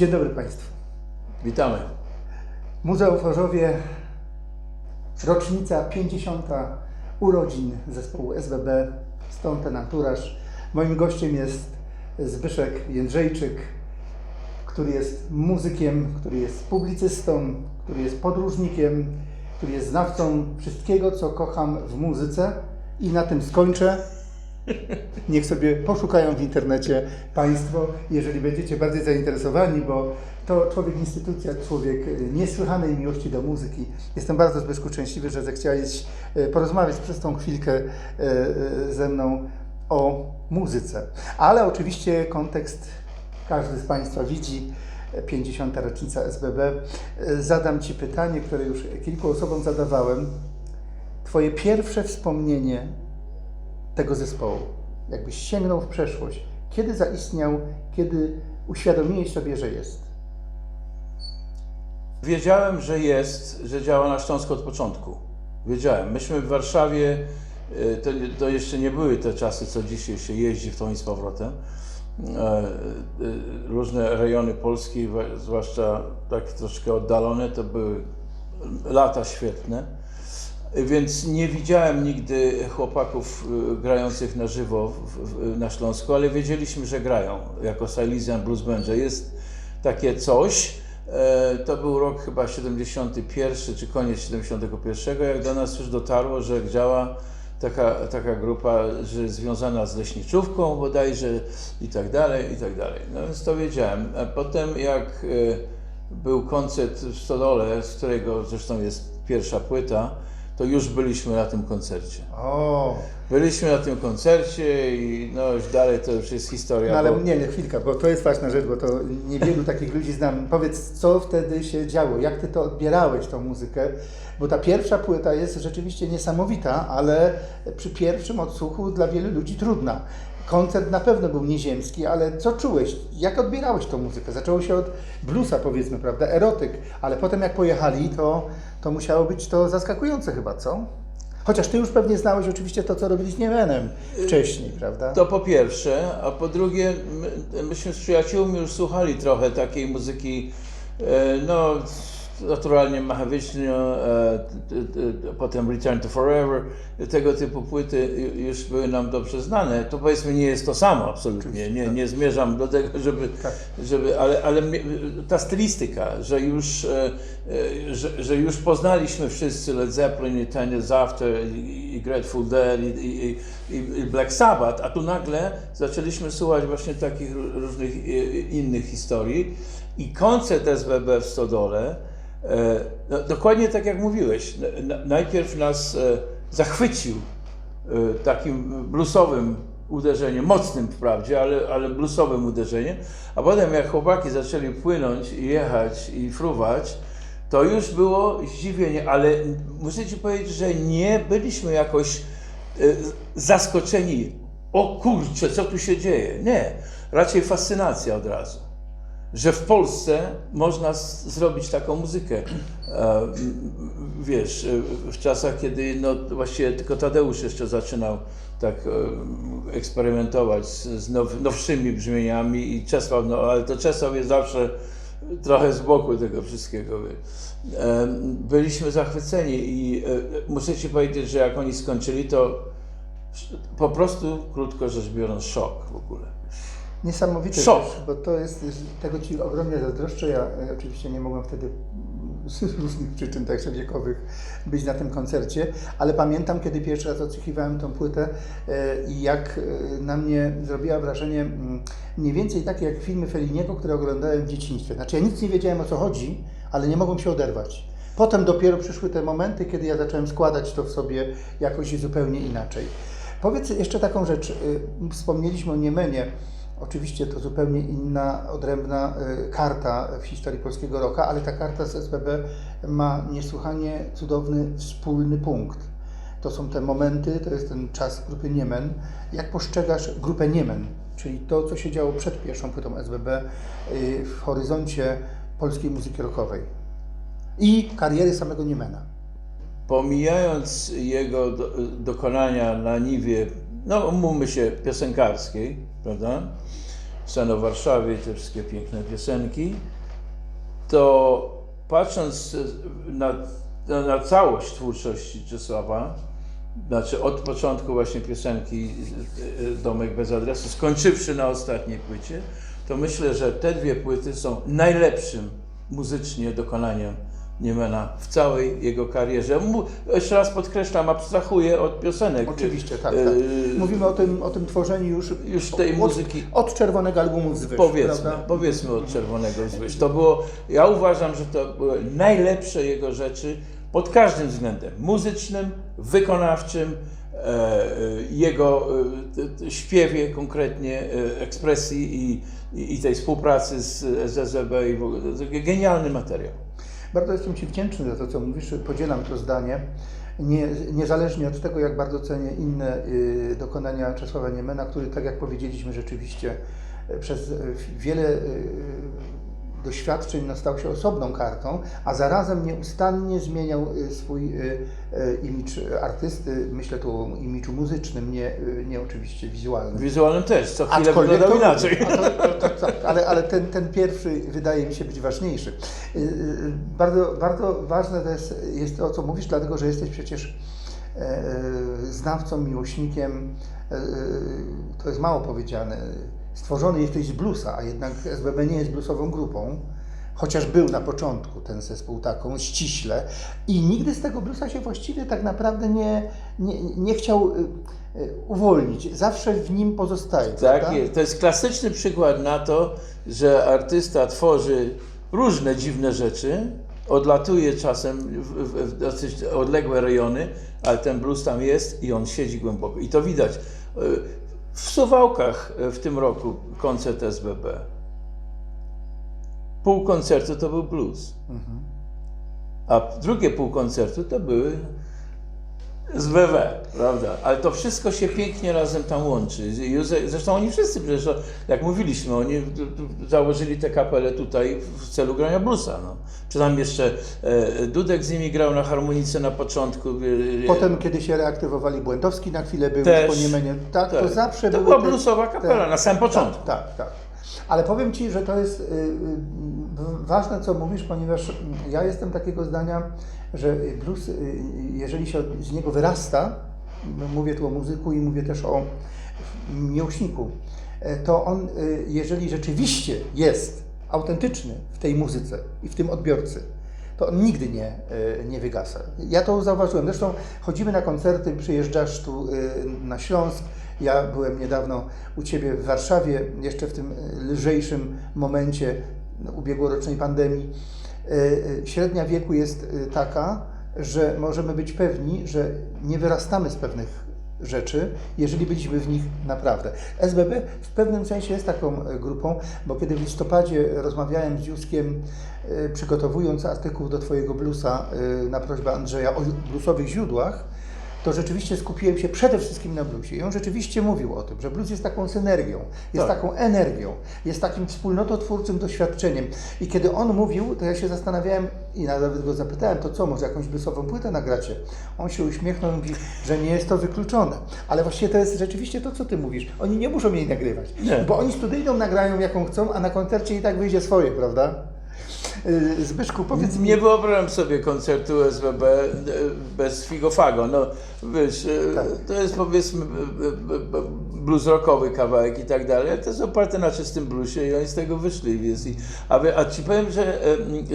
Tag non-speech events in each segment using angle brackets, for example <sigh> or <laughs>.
Dzień dobry Państwu. Witamy. Muzeum w Chorzowie, rocznica 50. urodzin zespołu SBB, stąd ten anturaż. Moim gościem jest Zbyszek Jędrzejczyk, który jest muzykiem, który jest publicystą, który jest podróżnikiem, który jest znawcą wszystkiego, co kocham w muzyce. I na tym skończę. <laughs> Niech sobie poszukają w internecie Państwo, jeżeli będziecie bardziej zainteresowani, bo to człowiek instytucja, człowiek y, niesłychanej miłości do muzyki. Jestem bardzo Zbyszku szczęśliwy, że zechciałeś y, porozmawiać przez tą chwilkę y, ze mną o muzyce. Ale oczywiście kontekst każdy z Państwa widzi. 50. rocznica SBB. Zadam Ci pytanie, które już kilku osobom zadawałem. Twoje pierwsze wspomnienie tego zespołu, jakbyś sięgnął w przeszłość, kiedy zaistniał, kiedy uświadomiłeś sobie, że jest? Wiedziałem, że jest, że działa na Śląsku od początku. Wiedziałem. Myśmy w Warszawie, y, to, to jeszcze nie były te czasy, co dzisiaj się jeździ w tą i z powrotem. E, y, Różne rejony Polski, zwłaszcza takie troszkę oddalone, to były lata świetne. Więc nie widziałem nigdy chłopaków y, grających na żywo na Śląsku, ale wiedzieliśmy, że grają jako Silesian Blues Band, że jest takie coś. E, To był rok chyba 71 czy koniec 71, jak do nas już dotarło, że działa taka, taka grupa, że związana z leśniczówką bodajże i tak dalej, i tak dalej. No więc to wiedziałem. A potem jak e, był koncert w Stodole, z którego zresztą jest pierwsza płyta, to już byliśmy na tym koncercie. O, Byliśmy na tym koncercie i no już dalej to już jest historia. no ale bo- nie, nie, chwilka, bo to jest ważna rzecz, bo to niewielu takich ludzi znam. Powiedz, co wtedy się działo? Jak Ty to odbierałeś, tą muzykę? Bo ta pierwsza płyta jest rzeczywiście niesamowita, ale przy pierwszym odsłuchu dla wielu ludzi trudna. Koncert na pewno był nieziemski, ale co czułeś? Jak odbierałeś tą muzykę? Zaczęło się od bluesa, powiedzmy, prawda? Erotyk, ale potem jak pojechali, to, to musiało być to zaskakujące chyba, co? Chociaż Ty już pewnie znałeś oczywiście to, co robili z Niemenem wcześniej, prawda? To po pierwsze, a po drugie, my, myśmy z przyjaciółmi już słuchali trochę takiej muzyki, e, no naturalnie Mahavishnu, e, potem Return to Forever, tego typu płyty ju- już były nam dobrze znane. To powiedzmy nie jest to samo absolutnie, nie, nie zmierzam do tego, żeby, Tak. żeby ale, ale ta stylistyka, że już, e, e, że, że już poznaliśmy wszyscy Led Zeppelin i Ten Years After i, i Grateful Dead i, i, i, Black Sabbath, a tu nagle zaczęliśmy słuchać właśnie takich ró- różnych innych historii i koncert SBB w Stodole, no, dokładnie tak jak mówiłeś, najpierw nas e, zachwycił e, takim bluesowym uderzeniem, mocnym wprawdzie, ale, ale bluesowym uderzeniem, a potem jak chłopaki zaczęli płynąć i jechać i fruwać, to już było zdziwienie, ale muszę Ci powiedzieć, że nie byliśmy jakoś e, zaskoczeni, o kurczę, co tu się dzieje. Nie, raczej fascynacja od razu że w Polsce można zrobić taką muzykę. E, Wiesz, e, w czasach, kiedy no, właściwie tylko Tadeusz jeszcze zaczynał tak e, eksperymentować z, z now, nowszymi brzmieniami i Czesław, no ale to Czesław jest zawsze trochę z boku tego wszystkiego. E, Byliśmy zachwyceni i e, muszę Ci powiedzieć, że jak oni skończyli, to po prostu, krótko rzecz biorąc, szok w ogóle. Niesamowite Szok. bo to jest, tego Ci ogromnie zazdroszczę. Ja e, oczywiście nie mogłem wtedy mm, z <laughs> różnych przyczyn także wiekowych być na tym koncercie, ale pamiętam, kiedy pierwszy raz odsłuchiwałem tą płytę e, i jak e, na mnie zrobiła wrażenie mm, mniej więcej takie jak filmy Felliniego, które oglądałem w dzieciństwie. Znaczy ja nic nie wiedziałem o co chodzi, ale nie mogłem się oderwać. Potem dopiero przyszły te momenty, kiedy ja zacząłem składać to w sobie jakoś zupełnie inaczej. Powiedz jeszcze taką rzecz. Wspomnieliśmy o Niemenie. Oczywiście to zupełnie inna, odrębna y, karta w historii polskiego roka, ale ta karta z SBB ma niesłychanie cudowny wspólny punkt. To są te momenty, to jest ten czas grupy Niemen. Jak postrzegasz grupę Niemen, czyli to, co się działo przed pierwszą płytą SBB y, w horyzoncie polskiej muzyki rockowej i kariery samego Niemena? Pomijając jego do, dokonania na niwie, no umówmy się, piosenkarskiej, prawda? Sen o Warszawie, te wszystkie piękne piosenki, to patrząc na, na, na całość twórczości Czesława, znaczy od początku właśnie piosenki Domek bez adresu, skończywszy na ostatniej płycie, to myślę, że te dwie płyty są najlepszym muzycznie dokonaniem Niemena w całej jego karierze. Jeszcze raz podkreślam, abstrahuję od piosenek. Oczywiście, tak, tak. Y, Mówimy o tym, o tym tworzeniu już, Już tej od, muzyki od czerwonego albumu wzwyż, Powiedzmy, prawda? powiedzmy od Czerwonego Zwyż. To było, ja uważam, że to były najlepsze jego rzeczy pod każdym względem. Muzycznym, wykonawczym, e, e, jego e, śpiewie konkretnie, e, ekspresji i, i, tej współpracy z ZZB i w ogóle. To Genialny materiał. Bardzo jestem Ci wdzięczny za to, co mówisz. Podzielam to zdanie. Nie, niezależnie od tego, jak bardzo cenię inne y, dokonania Czesława Niemena, który, tak jak powiedzieliśmy, rzeczywiście y, przez y, wiele y, doświadczeń no, stał się osobną kartą, a zarazem nieustannie zmieniał y, swój y, y, imidż artysty. Myślę tu o imidżu muzycznym, nie, nie oczywiście wizualnym. Wizualnym też, co chwilę Aczkolwiek wyglądał to- inaczej. To, to, to, tak, ale, ale ten, ten pierwszy wydaje mi się być ważniejszy. Bardzo, bardzo ważne to jest, jest to, co mówisz, dlatego że jesteś przecież e, znawcą, miłośnikiem, e, to jest mało powiedziane, stworzony jesteś z bluesa, a jednak SBB nie jest bluesową grupą, chociaż był na początku ten zespół taką ściśle i nigdy z tego bluesa się właściwie tak naprawdę nie, nie, nie chciał y, y, uwolnić. Zawsze w nim pozostaje. Tak jest. To jest klasyczny przykład na to, że artysta tworzy różne dziwne rzeczy, odlatuje czasem w, dosyć odległe rejony, ale ten blues tam jest i on siedzi głęboko. I to widać. W Suwałkach y, w tym roku koncert SBB. Pół koncertu to był blues, Mhm. a drugie pół koncertu to były z WW, prawda? Ale to wszystko się pięknie razem tam łączy. Zresztą oni wszyscy, przecież jak mówiliśmy, oni założyli tę kapelę tutaj w celu grania bluesa. No. Czy tam jeszcze e, Dudek z nimi grał na harmonice na początku. e, Potem, kiedy się reaktywowali, Błędowski na chwilę był Też. po Niemenie. Tak, to tak. zawsze To była bluesowa kapela tak, na samym początku. Tak, tak, tak. Ale powiem Ci, że to jest y, y, ważne, co mówisz, ponieważ ja jestem takiego zdania, że blues, y, jeżeli się z niego wyrasta, mówię tu o muzyku i mówię też o miłośniku, e, to on, jeżeli rzeczywiście jest autentyczny w tej muzyce i w tym odbiorcy, to on nigdy nie, e, nie wygasa. Ja to zauważyłem. Zresztą chodzimy na koncerty, przyjeżdżasz tu e, na Śląsk. Ja byłem niedawno u Ciebie w Warszawie, jeszcze w tym e, lżejszym momencie no, ubiegłorocznej pandemii. Średnia wieku jest taka, że możemy być pewni, że nie wyrastamy z pewnych rzeczy, jeżeli byliśmy w nich naprawdę. SBB w pewnym sensie jest taką e, grupą, bo kiedy w listopadzie rozmawiałem z Józkiem, e, przygotowując artykuł do Twojego bluesa e, na prośbę Andrzeja o bluesowych źródłach, to rzeczywiście skupiłem się przede wszystkim na bluesie. I on rzeczywiście mówił o tym, że blues jest taką synergią, jest Tak. taką energią, jest takim wspólnototwórczym doświadczeniem. I kiedy on mówił, to ja się zastanawiałem i nawet go zapytałem, to co, może jakąś bluesową płytę nagracie? On się uśmiechnął i mówi, że nie jest to wykluczone. Ale właściwie to jest rzeczywiście to, co ty mówisz. Oni nie muszą jej nagrywać, Nie. bo oni studyjną nagrają jaką chcą, a na koncercie i tak wyjdzie swoje, prawda? Yy, Zbyszku, powiedz mi... Nie wyobrażam sobie koncertu SBB e, bez Figofago. No, wiesz, e, Tak. to jest powiedzmy blues rockowy kawałek i tak dalej, ale to jest oparte na czystym bluesie i oni z tego wyszli. Więc, i, a, a ci powiem, że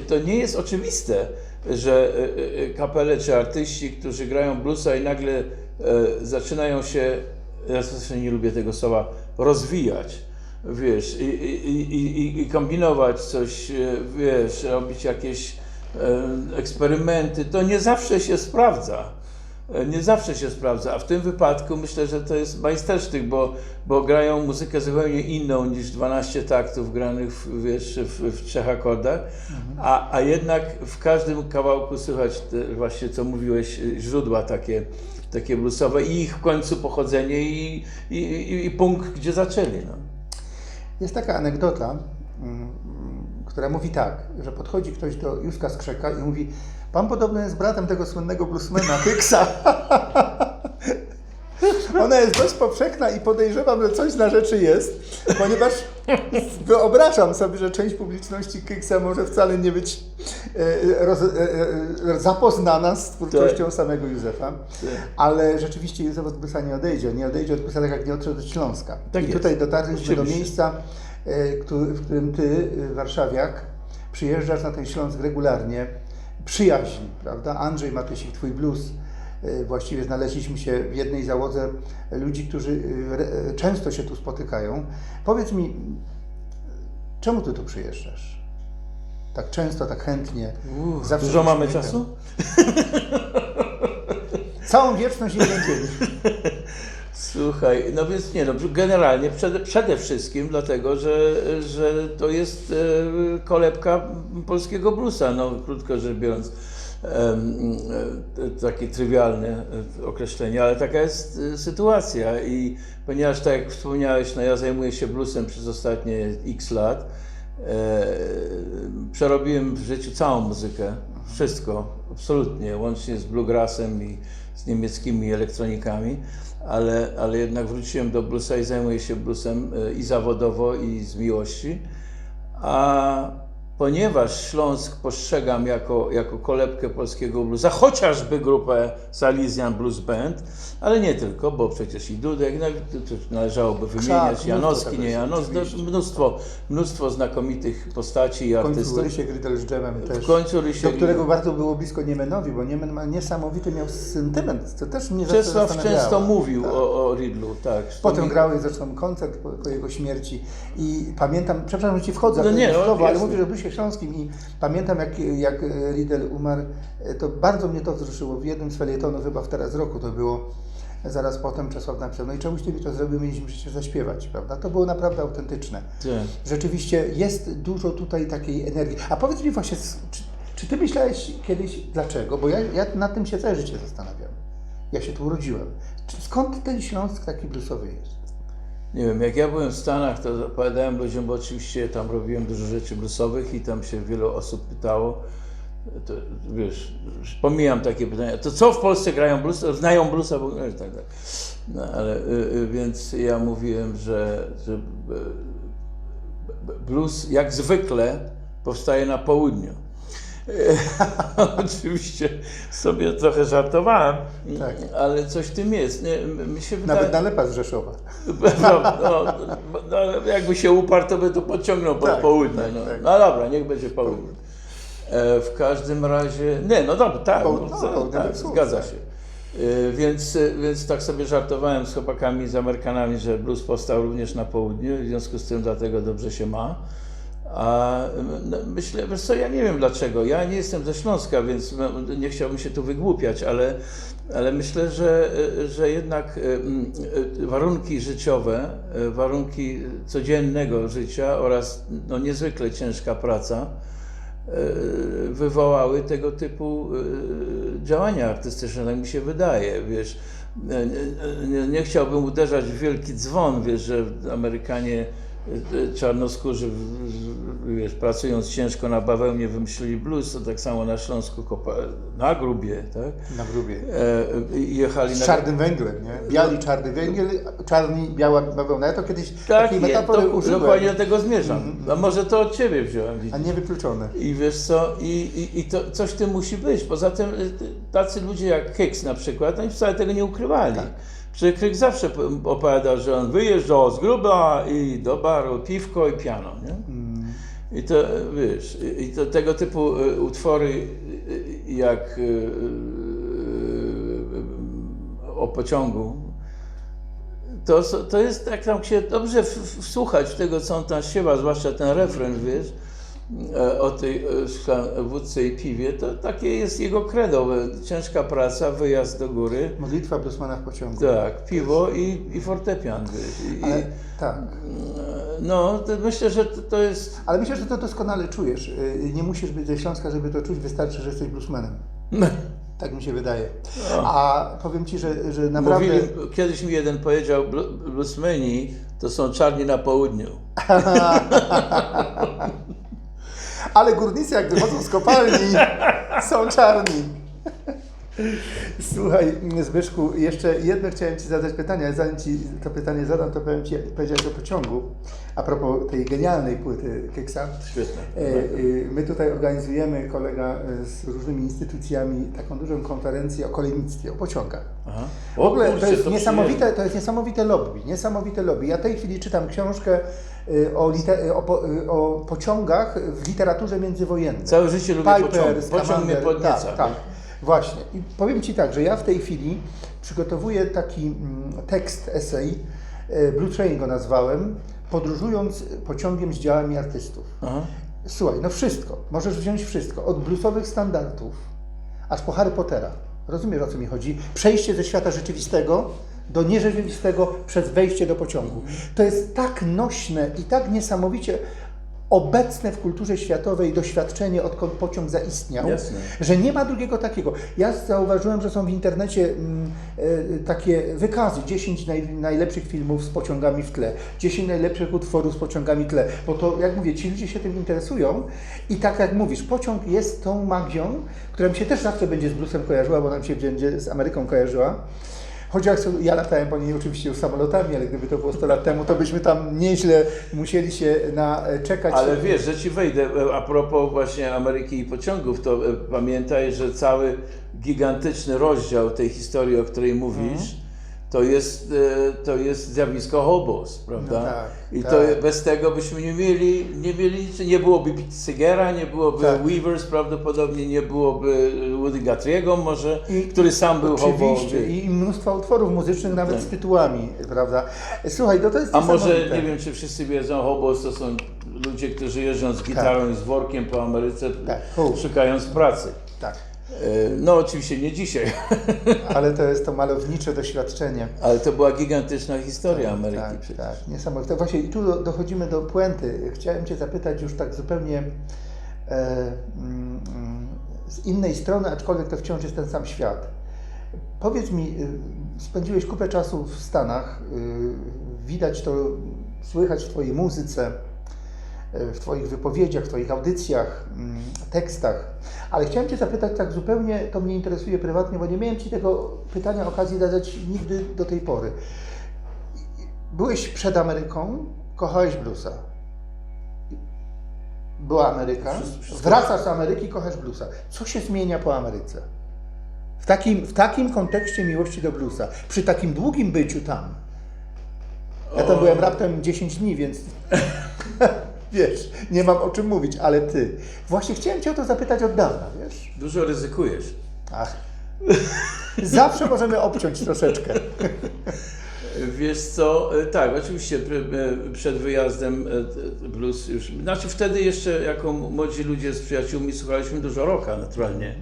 to nie jest oczywiste, że kapele czy artyści, którzy grają bluesa i nagle zaczynają się, ja zresztą nie lubię tego słowa, rozwijać wiesz, i, i, i, i, kombinować coś, e, wiesz, robić jakieś e, eksperymenty, to nie zawsze się sprawdza. E, Nie zawsze się sprawdza, a w tym wypadku myślę, że to jest majstersztyk, bo, bo grają muzykę zupełnie inną niż 12 taktów granych w, wiesz, w, w trzech akordach, a, a jednak w każdym kawałku słychać te, właśnie, co mówiłeś, źródła takie, takie bluesowe i ich w końcu pochodzenie i, i, i, i punkt, gdzie zaczęli. No. Jest taka anegdota, mm, która mówi tak, że podchodzi ktoś do Józka Skrzeka i mówi Pan podobno jest bratem tego słynnego bluesmana Tyxa. <laughs> Ona jest dość powszechna i podejrzewam, że coś na rzeczy jest, ponieważ <laughs> wyobrażam sobie, że część publiczności Kyksa może wcale nie być e, roz, e, e, zapoznana z twórczością Tak. samego Józefa, ale rzeczywiście Józef od Brusa nie odejdzie. Nie odejdzie od Brusa tak jak nie odszedł od Śląska. Tak I jest. tutaj dotarliśmy do miejsca, e, w którym ty, e, warszawiak, przyjeżdżasz na ten Śląsk regularnie, przyjaźń, prawda? Andrzej Matysik, twój blues. E, Właściwie znaleźliśmy się w jednej załodze ludzi, którzy e, e, często się tu spotykają. Powiedz mi, czemu ty tu przyjeżdżasz? Tak często, tak chętnie. Zawsze Dużo mamy uśmiechem. czasu? <laughs> Całą wieczność jeden dzień. Słuchaj, no więc nie, no generalnie przede, przede wszystkim dlatego, że, że to jest kolebka polskiego bluesa, no krótko rzecz biorąc. E, takie trywialne e, określenie, ale taka jest e, sytuacja i ponieważ tak jak wspomniałeś, no ja zajmuję się bluesem przez ostatnie x lat, przerobiłem w życiu całą muzykę, wszystko, absolutnie, łącznie z bluegrassem i z niemieckimi elektronikami, ale, ale jednak wróciłem do bluesa i zajmuję się bluesem i zawodowo, i z miłości. A ponieważ Śląsk postrzegam jako, jako kolebkę polskiego bluesa, chociażby grupę Salesian Blues Band, ale nie tylko, bo przecież i Dudek, no, należałoby wymieniać, mnóstwo Janowski, nie Janowski, no, mnóstwo, mnóstwo znakomitych postaci i W końcu artystów. Rysiek Rydel z drzewem też. W końcu do którego bardzo było blisko Niemenowi, bo Niemen ma niesamowity miał sentyment, to też mnie Czesław często mówił Tak. o, o Ridlu, tak. Potem Wspomin- grałeś zresztą koncert po, po jego śmierci i pamiętam, przepraszam, że Ci wchodzę No nie, no, słowo, ale jasne. mówisz Bluesie Śląskim i pamiętam jak, jak Riedel umarł, to bardzo mnie to wzruszyło. W jednym z felietonów, chyba w teraz roku to było, zaraz potem Czesław napisał, no i czemuś Ty mi to zrobił, mieliśmy przecież zaśpiewać, prawda? To było naprawdę autentyczne. Tak. Rzeczywiście jest dużo tutaj takiej energii. A powiedz mi właśnie, czy, czy ty myślałeś kiedyś dlaczego? Bo ja, ja nad tym się całe życie zastanawiam. Ja się tu urodziłem. Skąd ten Śląsk taki bluesowy jest? Nie wiem, jak ja byłem w Stanach, to opowiadałem ludziom, bo oczywiście tam robiłem dużo rzeczy bluesowych i tam się wiele osób pytało, to, wiesz, pomijam takie pytania, to co w Polsce grają blues, znają bluesa ogóle, i tak dalej. No, ale, y, y, więc ja mówiłem, że, że y, blues jak zwykle powstaje na południu. <laughs> Oczywiście sobie trochę żartowałem, Tak. ale coś w tym jest. Nie, mi się wydaje... Nawet nalepa z Rzeszowa. <laughs> No, no, no, jakby się uparł, to by to podciągnął pod Tak, południe. tak, no. tak. no dobra, niech będzie południe. E, w każdym razie, nie, no dobra, tak, Południe, no, no, tak zgadza się. E, więc, e, więc tak sobie żartowałem z chłopakami, z Amerykanami, że blues powstał również na południu, w związku z tym dlatego dobrze się ma. A no, myślę, wiesz co, ja nie wiem dlaczego. Ja nie jestem ze Śląska, więc no, nie chciałbym się tu wygłupiać, ale, ale myślę, że, że jednak em, e, warunki życiowe, e, warunki codziennego życia oraz no, niezwykle ciężka praca wywołały tego typu działania artystyczne, tak mi się wydaje, wiesz. Nie, nie, nie chciałbym uderzać w wielki dzwon, wiesz, że Amerykanie czarnoskórzy, wiesz, pracując ciężko na bawełnie wymyślili blues, to tak samo na Śląsku kopa, na grubie, tak? Na grubie. E, jechali Z na... czarnym węglem, nie? Biali, czarny węgiel, czarni, biała bawełna. Ja to kiedyś Tak, takiej metafory to, użyłem, dokładnie do tego zmierzam. A może to od Ciebie wziąłem, widzisz? a nie wykluczone. I wiesz co, i, i, i to, coś w tym musi być. Poza tym y, tacy ludzie jak Hicks na przykład, oni wcale tego nie ukrywali. Tak. Przecież Hicks zawsze opowiadał, że on wyjeżdżał z gruba i do baru piwko i piano, nie? Mm. I to, wiesz, i to tego typu y, utwory y, y, jak o pociągu, to, to jest, jak tam się dobrze wsłuchać w tego, co on tam śpiewa, zwłaszcza ten refren, wiesz, o tej e, wódce i piwie, to takie jest jego credo. e, Ciężka praca, wyjazd do góry, Modlitwa bluesmana w pociągu. tak, piwo i, i fortepian. I, Ale, tak. no, myślę, że to, to jest... Ale myślę, że to doskonale czujesz. Nie musisz być ze Śląska, żeby to czuć, wystarczy, że jesteś bluesmanem. Tak mi się wydaje. A powiem Ci, że, że naprawdę... Mówili, kiedyś mi jeden powiedział, "Blu- bluesmeni to są czarni na południu. <laughs> <laughs> Ale górnicy jak wychodzą z kopalni są czarni. Słuchaj, Zbyszku, jeszcze jedno chciałem Ci zadać pytanie, ale zanim Ci to pytanie zadam, to powiem Ci, powiedziałeś o pociągu. A propos tej genialnej płyty Keksa. Świetne. E, e, My tutaj organizujemy, kolega e, z różnymi instytucjami, taką dużą konferencję o kolejnictwie, o pociągach. Aha. W ogóle to jest niesamowite, to jest niesamowite lobby, niesamowite lobby. Ja w tej chwili czytam książkę o, o, po, o pociągach w literaturze międzywojennej. Całe życie lubię Piper, pociąg. Pociąg mnie podnieca. Tak, tak, właśnie. I powiem Ci tak, że ja w tej chwili przygotowuję taki mm, tekst, esej, y, Blue Train go nazwałem, podróżując pociągiem z działami artystów. Aha. Słuchaj, no wszystko, możesz wziąć wszystko, od bluesowych standardów, aż po Harry Pottera. Rozumiesz o co mi chodzi? Przejście ze świata rzeczywistego do nierzeczywistego przez wejście do pociągu. To jest tak nośne i tak niesamowicie obecne w kulturze światowej doświadczenie, odkąd pociąg zaistniał, Jasne. że nie ma drugiego takiego. Ja zauważyłem, że są w internecie mm, e, takie wykazy, 10 naj, najlepszych filmów z pociągami w tle, 10 najlepszych utworów z pociągami w tle, bo to, jak mówię, ci ludzie się tym interesują i tak jak mówisz, pociąg jest tą magią, która mi się też zawsze będzie z bluesem kojarzyła, bo nam się będzie z Ameryką kojarzyła. Chociaż ja latałem po niej oczywiście już samolotami, ale gdyby to było 100 lat temu, to byśmy tam nieźle musieli się na e, czekać. Ale wiesz, że ci wejdę, e, a propos właśnie Ameryki i pociągów, to e, pamiętaj, że cały gigantyczny rozdział tej historii, o której mówisz, Mhm. To, jest, e, to jest zjawisko hobos, prawda? No tak, I tak. to bez tego byśmy nie mieli, nie mieli, nic, nie byłoby Pete Segera, nie byłoby Tak. Weavers prawdopodobnie, nie byłoby Woody Guthrie'ego może, I- który sam był hobo. Oczywiście i mnóstwo utworów muzycznych nawet Tak. z tytułami, prawda? Słuchaj, to, to jest A może, nie wiem, czy wszyscy wiedzą, hobos to są ludzie, którzy jeżdżą z gitarą i z workiem po Ameryce, Tak, szukając pracy. Tak, No oczywiście nie dzisiaj, <laughs> ale to jest to malownicze doświadczenie. ale to była gigantyczna historia Ameryki tak, przecież. tak, niesamowite. Właśnie i tu do, dochodzimy do puenty. Chciałem Cię zapytać już tak zupełnie e, mm, z innej strony, aczkolwiek to wciąż jest ten sam świat. Powiedz mi, y, spędziłeś kupę czasu w Stanach, y, widać to, słychać w Twojej muzyce, w Twoich wypowiedziach, w Twoich audycjach, mm, tekstach, ale chciałem Cię zapytać tak zupełnie, to mnie interesuje prywatnie, bo nie miałem Ci tego pytania okazji zadać nigdy do tej pory. Byłeś przed Ameryką, kochałeś bluesa. Była Ameryka, wracasz z Ameryki, kochasz bluesa. Co się zmienia po Ameryce? W takim, w takim kontekście miłości do bluesa, przy takim długim byciu tam. Ja tam byłem raptem 10 dni, więc <laughs> wiesz, nie mam o czym mówić, ale ty. Właśnie chciałem Cię o to zapytać od dawna, wiesz? Dużo ryzykujesz. Ach. Zawsze możemy obciąć troszeczkę. Wiesz co, e, tak, oczywiście e, przed wyjazdem e, blues już, znaczy wtedy jeszcze jako młodzi ludzie z przyjaciółmi słuchaliśmy dużo rocka naturalnie.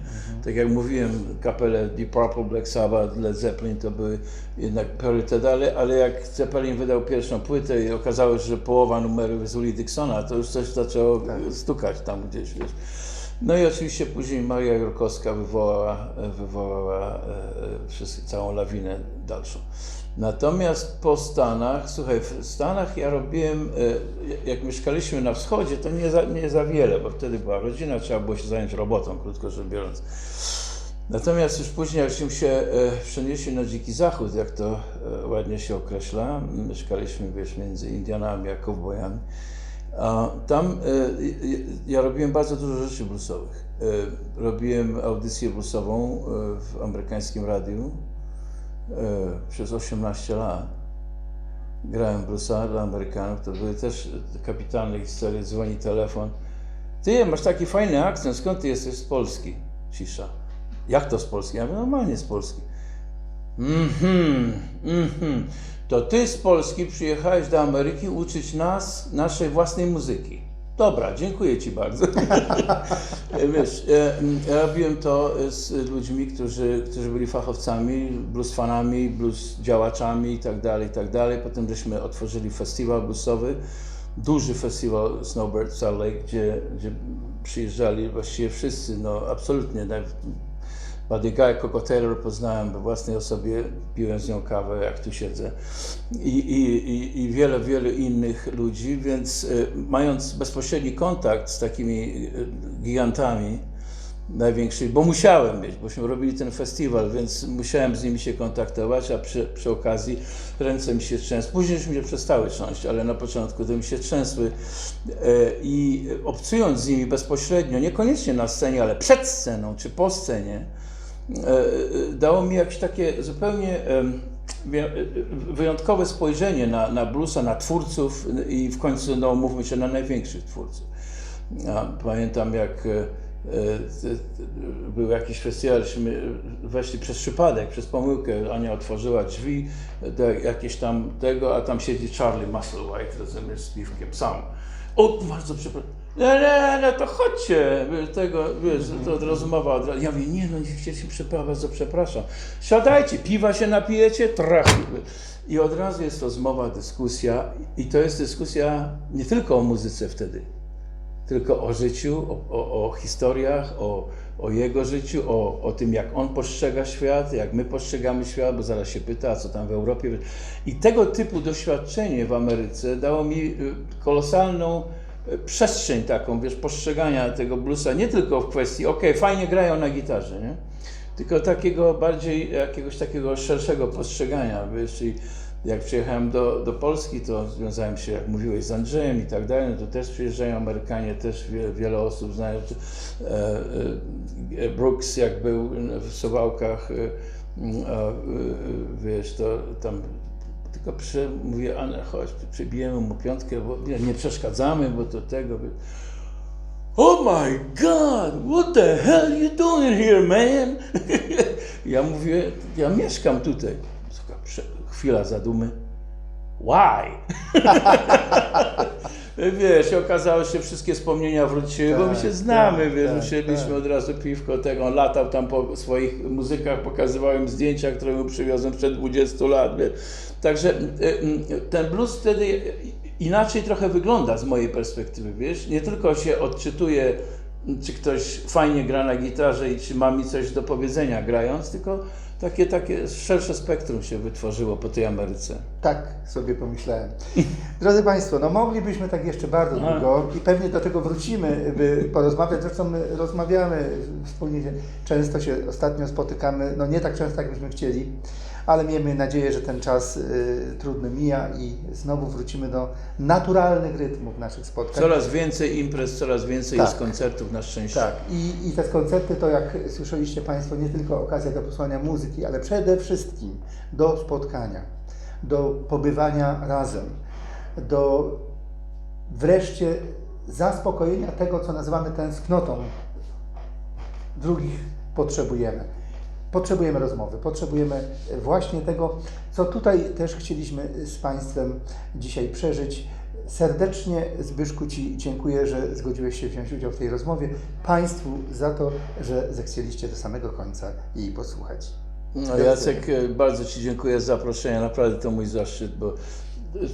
Tak jak mówiłem, kapele Deep Purple, Black Sabbath, Led Zeppelin to były jednak priorytety, ale, ale jak Zeppelin wydał pierwszą płytę i okazało się, że połowa numerów jest Uli Dixona, to już coś zaczęło stukać tam gdzieś, wiesz. No i oczywiście później Maria Jurkowska wywołała, wywołała e, całą lawinę dalszą. Natomiast po Stanach, słuchaj, w Stanach ja robiłem, e, jak mieszkaliśmy na wschodzie, to nie za, nie za wiele, bo wtedy była rodzina, trzeba było się zająć robotą, krótko rzecz biorąc. Natomiast już później, jakśmy się e, przenieśli na Dziki Zachód, jak to e, ładnie się określa, mieszkaliśmy wiesz, między Indianami a kowbojami, a tam ja robiłem bardzo dużo rzeczy bluesowych. Robiłem audycję bluesową w amerykańskim radiu przez 18 lat. Grałem bluesa dla Amerykanów, to były też kapitalne historie, dzwoni telefon. Ty, masz taki fajny akcent, skąd ty jesteś z Polski? Cisza. Jak to z Polski? Ja mówię, normalnie z Polski. Mhm, mhm. To ty z Polski przyjechałeś do Ameryki uczyć nas naszej własnej muzyki. Dobra, dziękuję Ci bardzo. <laughs> Wiesz, e, ja robiłem to z ludźmi, którzy, którzy byli fachowcami, blues fanami, blues działaczami i tak dalej, i tak dalej. Potem żeśmy otworzyli festiwal bluesowy, duży festiwal Snowbird Salt Lake, gdzie, gdzie przyjeżdżali właściwie wszyscy, no absolutnie. Guy, Coco Taylor poznałem we własnej osobie, piłem z nią kawę, jak tu siedzę. I, i, i, i wiele, wiele innych ludzi, więc y, mając bezpośredni kontakt z takimi y, gigantami, największych, bo musiałem mieć, bośmy robili ten festiwal, więc musiałem z nimi się kontaktować, a przy, przy okazji ręce mi się trzęsły. Później już mi się przestały trząść, ale na początku to mi się trzęsły e, i obcując z nimi bezpośrednio, niekoniecznie na scenie, ale przed sceną czy po scenie, e, e, dało mi jakieś takie zupełnie e, wyjątkowe spojrzenie na, na bluesa, na twórców i w końcu, no mówmy się, na największych twórców. Pamiętam jak e, e, był jakiś festiwal, żeśmy weszli przez przypadek, przez pomyłkę, Ania otworzyła drzwi, jakieś tam tego, a tam siedzi Charlie Musselwhite, rozumiesz, z piwkiem sam. O, bardzo przepraszam. Nie, nie, nie, to chodźcie, tego, wiesz, to rozmowa od razu. Ja mówię, nie no, nie chcieliśmy przepraszam, bardzo przepraszam. Siadajcie, piwa się napijecie, trafi. I od razu jest rozmowa, dyskusja i to jest dyskusja nie tylko o muzyce wtedy, tylko o życiu, o, o, o historiach, o, o jego życiu, o, o tym, jak on postrzega świat, jak my postrzegamy świat, bo zaraz się pyta, co tam w Europie. I tego typu doświadczenie w Ameryce dało mi y, kolosalną y, przestrzeń taką, wiesz, postrzegania tego bluesa, nie tylko w kwestii, okej, fajnie grają na gitarze, nie? tylko takiego bardziej, jakiegoś takiego szerszego postrzegania, wiesz, i jak przyjechałem do, do Polski, to związałem się, jak mówiłeś, z Andrzejem i tak dalej, no to też przyjeżdżają Amerykanie, też wie, wiele osób znają. E, e, Brooks, jak był w Suwałkach, e, wiesz, to tam tylko przy, mówię, Anna, chodź, przybijemy mu piątkę, bo nie, przeszkadzamy, bo to tego. Oh my God, what the hell you doing here, man? <laughs> ja mówię, ja mieszkam tutaj. Taka Chwila zadumy. Why? <laughs> Wiesz, okazało się, wszystkie wspomnienia wróciły, bo my Tak, się znamy, tak, wiesz, tak, usiedliśmy tak. od razu piwko tego, on latał tam po swoich muzykach, pokazywałem zdjęcia, które mu przywiozłem przed 20 lat, wiesz. Także y, y, ten blues wtedy inaczej trochę wygląda z mojej perspektywy, wiesz, nie tylko się odczytuje, czy ktoś fajnie gra na gitarze i czy ma mi coś do powiedzenia grając, tylko takie, takie szersze spektrum się wytworzyło po tej Ameryce. Tak sobie pomyślałem. Drodzy Państwo, no moglibyśmy tak jeszcze bardzo Aha. długo i pewnie do tego wrócimy, by porozmawiać. Zresztą my rozmawiamy wspólnie, często się ostatnio spotykamy, no nie tak często, jak byśmy chcieli, ale miejmy nadzieję, że ten czas y, trudny mija i znowu wrócimy do naturalnych rytmów naszych spotkań. Coraz więcej imprez, coraz więcej Tak. jest koncertów na szczęście. Tak, i, i te koncerty to jak słyszeliście Państwo, nie tylko okazja do posłania muzyki, ale przede wszystkim do spotkania, do pobywania razem, do wreszcie zaspokojenia tego, co nazywamy tęsknotą. Drugich potrzebujemy. Potrzebujemy rozmowy, potrzebujemy właśnie tego, co tutaj też chcieliśmy z Państwem dzisiaj przeżyć. Serdecznie Zbyszku Ci dziękuję, że zgodziłeś się wziąć udział w tej rozmowie. Państwu za to, że zechcieliście do samego końca jej posłuchać. No, Jacek, e, bardzo Ci dziękuję za zaproszenie. Naprawdę to mój zaszczyt, bo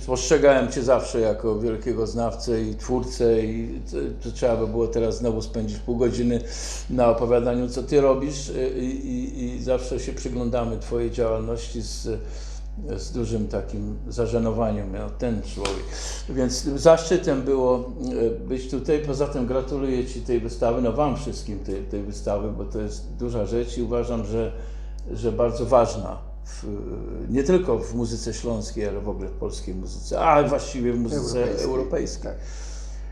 postrzegałem Cię zawsze jako wielkiego znawcę i twórcę i to, trzeba by było teraz znowu spędzić pół godziny na opowiadaniu, co Ty robisz i, i, i zawsze się przyglądamy Twojej działalności z, z dużym takim zażenowaniem, no, ten człowiek. Więc zaszczytem było e, być tutaj. Poza tym gratuluję Ci tej wystawy, no Wam wszystkim tej, tej wystawy, bo to jest duża rzecz i uważam, że, że bardzo ważna. W, nie tylko w muzyce śląskiej, ale w ogóle w polskiej muzyce, a właściwie w muzyce europejskiej. Tak.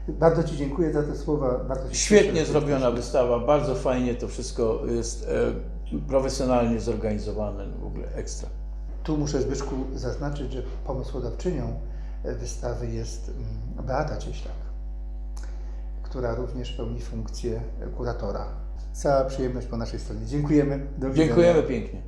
Bardzo Ci dziękuję za te słowa. Świetnie cieszę, zrobiona wystawa, bardzo fajnie to wszystko jest e, profesjonalnie zorganizowane, w ogóle ekstra. Tu muszę Zbyszku zaznaczyć, że pomysłodawczynią wystawy jest mm, Beata Cieślak, która również pełni funkcję kuratora. Cała przyjemność po naszej stronie. Dziękujemy. Do widzenia. Dziękujemy pięknie.